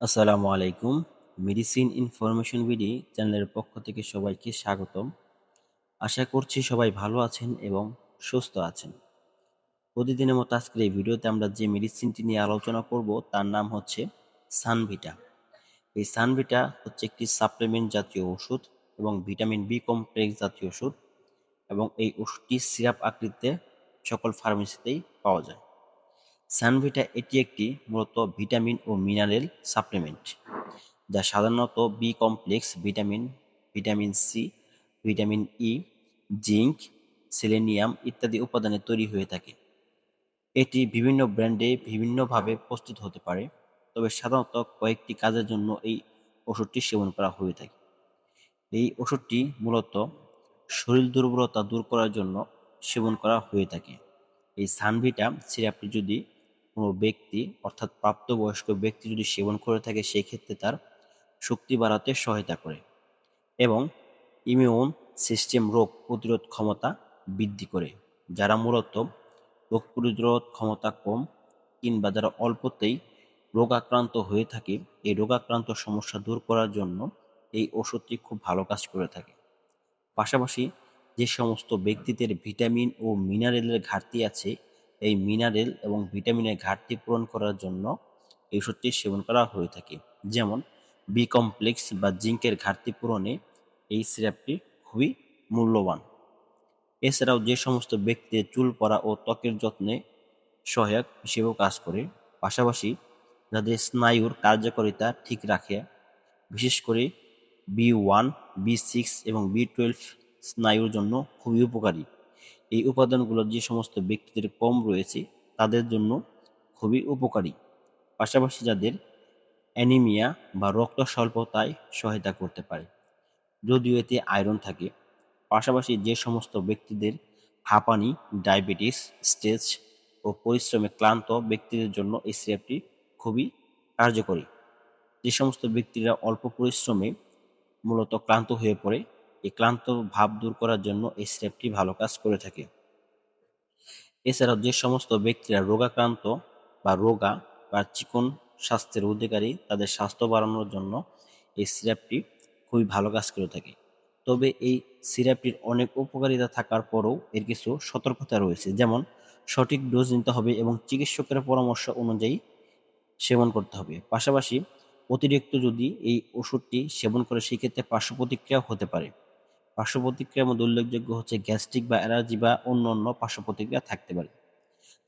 আসসালামু আলাইকুম। Medicine information BD চ্যানেলের পক্ষ থেকে সবাইকে স্বাগতম। আশা করছি সবাই ভালো আছেন এবং সুস্থ আছেন। প্রতিদিনের মতো আজকের এই ভিডিওতে আমরা যে মেডিসিনটি নিয়ে আলোচনা করব, তার নাম হচ্ছে সানভিটা এই সানভিটা হচ্ছে একটি সাপ্লিমেন্ট জাতীয় ওষুধ এবং ভিটামিন বি কমপ্লেক্স জাতীয় ওষুধ এবং এই ওষুধটি সিরাপ আকৃতিতে সকল ফার্মেসিতেই পাওয়া যায়। সানভিটা এটি একটি মূলত ভিটামিন ও মিনারেল সাপ্লিমেন্ট, যা সাধারণত B complex vitamin vitamin C vitamin E zinc, selenium ইত্যাদি উপাদানে তৈরি হয়ে থাকে। এটি বিভিন্ন ব্র্যান্ডে বিভিন্নভাবে প্রস্তুত হতে পারে, তবে সাধারণত কয়েকটি কাজের জন্য এই ওষুধটি সেবন করা হয়ে থাকে। এই ওষুধটি মূলত শরীর দুর্বলতা দূর করার জন্য সেবন করা হয়ে থাকে। এই সানভিটা সিরাপটি যদি কোনো ব্যক্তি, অর্থাৎ প্রাপ্তবয়স্ক ব্যক্তি যদি সেবন করে থাকে সেই ক্ষেত্রে তার শক্তি বাড়াতে সহায়তা করে এবং ইমিউন সিস্টেম রোগ প্রতিরোধ ক্ষমতা বৃদ্ধি করে। যারা মূলত রোগ প্রতিরোধ ক্ষমতা কম কিংবা যারা অল্পতেই রোগাক্রান্ত হয়ে থাকে, এই রোগাক্রান্ত সমস্যা দূর করার জন্য এই ওষুধটি খুব ভালো কাজ করে থাকে। পাশাপাশি যে সমস্ত ব্যক্তিদের ভিটামিন ও মিনারেলের ঘাটতি আছে এই মিনারেল এবং ভিটামিনের ঘাটতি পূরণ করার জন্য এই ওষুধটি সেবন করা হয়ে থাকে। যেমন বি কমপ্লেক্স বা জিঙ্কের ঘাটতি পূরণে এই সিরাপটি খুবই মূল্যবান। এছাড়াও যে সমস্ত ব্যক্তিদের চুল পড়া ও ত্বকের যত্নে সহায়ক হিসেবেও কাজ করে, পাশাপাশি যাদের স্নায়ুর কার্যকারিতা ঠিক রাখে। বিশেষ করে বি ওয়ান বি সিক্স এবং বি টুয়েলভ স্নায়ুর জন্য খুবই উপকারী। এই উপাদানগুলো যে সমস্ত ব্যক্তিদের কম রয়েছে, তাদের জন্য খুবই উপকারী। পাশাপাশি যাদের অ্যানিমিয়া বা রক্ত স্বল্পতায় সহায়তা করতে পারে, যদিও এতে আয়রন থাকে। পাশাপাশি যে সমস্ত ব্যক্তিদের হাঁপানি, ডায়াবেটিস স্টেজ ও পরিশ্রমে ক্লান্ত ব্যক্তিদের জন্য এই সিরাপটি খুবই কার্যকরী। যে সমস্ত ব্যক্তিরা অল্প পরিশ্রমে মূলত ক্লান্ত হয়ে পড়ে এই ক্লান্ত ভাব দূর করার জন্য এই সিরাপটি ভালো কাজ করে থাকে। এছাড়াও যে সমস্ত ব্যক্তিরা রোগাক্রান্ত বা রোগা বা চিকন স্বাস্থ্যের অধিকারী, তাদের স্বাস্থ্য বাড়ানোর জন্য এই সিরাপটি খুবই ভালো কাজ করে থাকে। তবে এই সিরাপটির অনেক উপকারিতা থাকার পরেও এর কিছু সতর্কতা রয়েছে। যেমন, সঠিক ডোজ নিতে হবে এবং চিকিৎসকের পরামর্শ অনুযায়ী সেবন করতে হবে। পাশাপাশি অতিরিক্ত যদি এই ওষুধটি সেবন করে, সেক্ষেত্রে পার্শ্ব প্রতিক্রিয়াও হতে পারে। পার্শ্ব প্রতিক্রিয়ার মধ্যে উল্লেখযোগ্য হচ্ছে গ্যাস্ট্রিক বা অ্যালার্জি বা অন্য অন্য পার্শ্ব প্রতিক্রিয়া থাকতে পারে।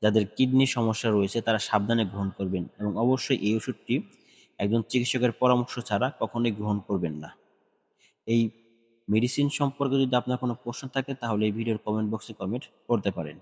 যাদের কিডনি সমস্যা রয়েছে, তারা সাবধানে গ্রহণ করবেন এবং অবশ্যই এই ওষুধটি একজন চিকিৎসকের পরামর্শ ছাড়া কখনোই গ্রহণ করবেন না। এই মেডিসিন সম্পর্কে যদি আপনার কোনো প্রশ্ন থাকে, তাহলে এই ভিডিওর কমেন্ট বক্সে কমেন্ট করতে পারেন।